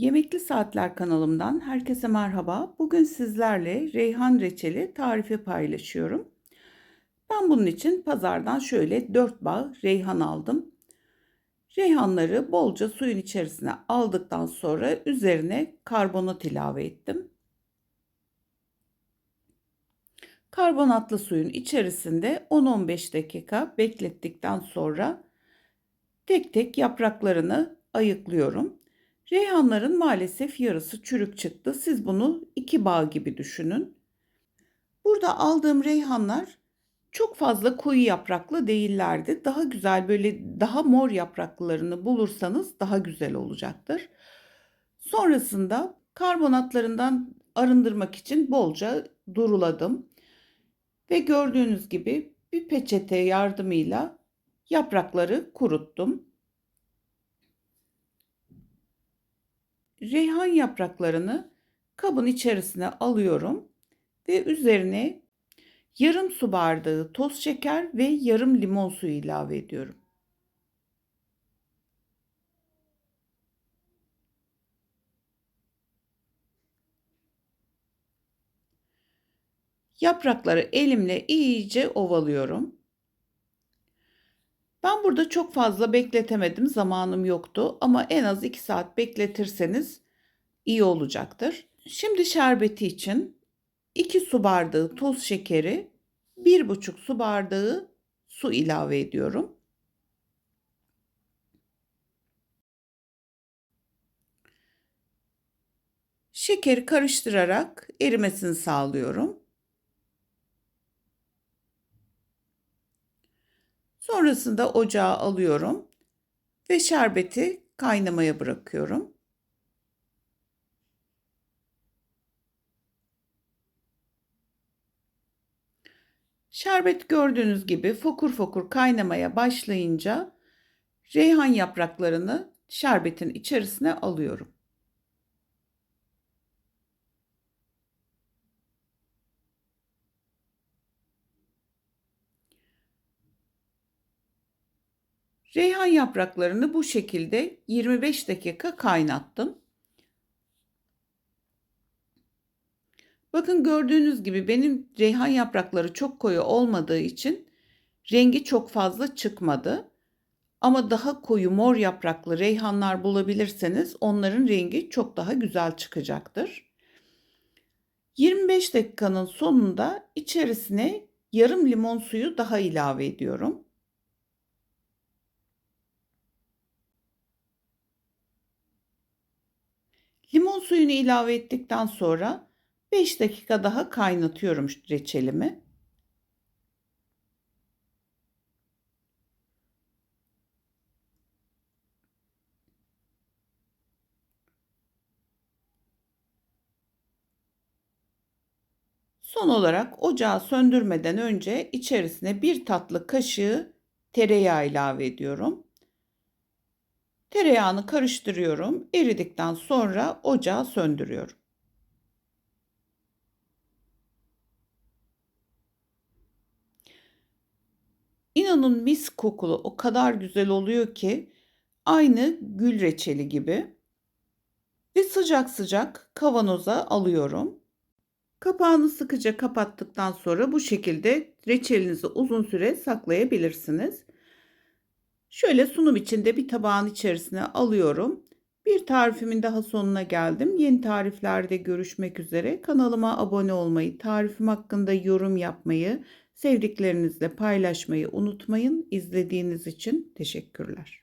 Yemekli Saatler kanalımdan herkese merhaba. Bugün sizlerle reyhan reçeli tarifi paylaşıyorum. Ben bunun için pazardan şöyle 4 bağ reyhan aldım. Reyhanları bolca suyun içerisine aldıktan sonra üzerine karbonat ilave ettim. Karbonatlı suyun içerisinde 10-15 dakika beklettikten sonra tek tek yapraklarını ayıklıyorum. Reyhanların maalesef yarısı çürük çıktı. Siz bunu iki bağ gibi düşünün. Burada aldığım reyhanlar çok fazla koyu yapraklı değillerdi. Daha güzel böyle daha mor yapraklarını bulursanız daha güzel olacaktır. Sonrasında karbonatlarından arındırmak için bolca duruladım. Ve gördüğünüz gibi bir peçete yardımıyla yaprakları kuruttum. Reyhan yapraklarını kabın içerisine alıyorum ve üzerine yarım su bardağı toz şeker ve yarım limon suyu ilave ediyorum. Yaprakları elimle iyice ovalıyorum. Ben burada çok fazla bekletemedim. Zamanım yoktu ama en az 2 saat bekletirseniz iyi olacaktır. Şimdi şerbeti için 2 su bardağı toz şekeri, 1,5 su bardağı su ilave ediyorum. Şekeri karıştırarak erimesini sağlıyorum. Sonrasında ocağa alıyorum ve şerbeti kaynamaya bırakıyorum. Şerbet gördüğünüz gibi fokur fokur kaynamaya başlayınca reyhan yapraklarını şerbetin içerisine alıyorum. Reyhan yapraklarını bu şekilde 25 dakika kaynattım. Bakın gördüğünüz gibi benim reyhan yaprakları çok koyu olmadığı için rengi çok fazla çıkmadı. Ama daha koyu mor yapraklı reyhanlar bulabilirseniz onların rengi çok daha güzel çıkacaktır. 25 dakikanın sonunda içerisine yarım limon suyu daha ilave ediyorum. Limon suyunu ilave ettikten sonra 5 dakika daha kaynatıyorum reçelimi. Son olarak ocağı söndürmeden önce içerisine bir tatlı kaşığı tereyağı ilave ediyorum. Tereyağını karıştırıyorum. Eridikten sonra ocağı söndürüyorum. İnanın mis kokulu o kadar güzel oluyor ki aynı gül reçeli gibi. Ve sıcak sıcak kavanoza alıyorum. Kapağını sıkıca kapattıktan sonra bu şekilde reçelinizi uzun süre saklayabilirsiniz. Şöyle sunum içinde bir tabağın içerisine alıyorum. Bir tarifimin daha sonuna geldim. Yeni tariflerde görüşmek üzere. Kanalıma abone olmayı, tarifim hakkında yorum yapmayı, sevdiklerinizle paylaşmayı unutmayın. İzlediğiniz için teşekkürler.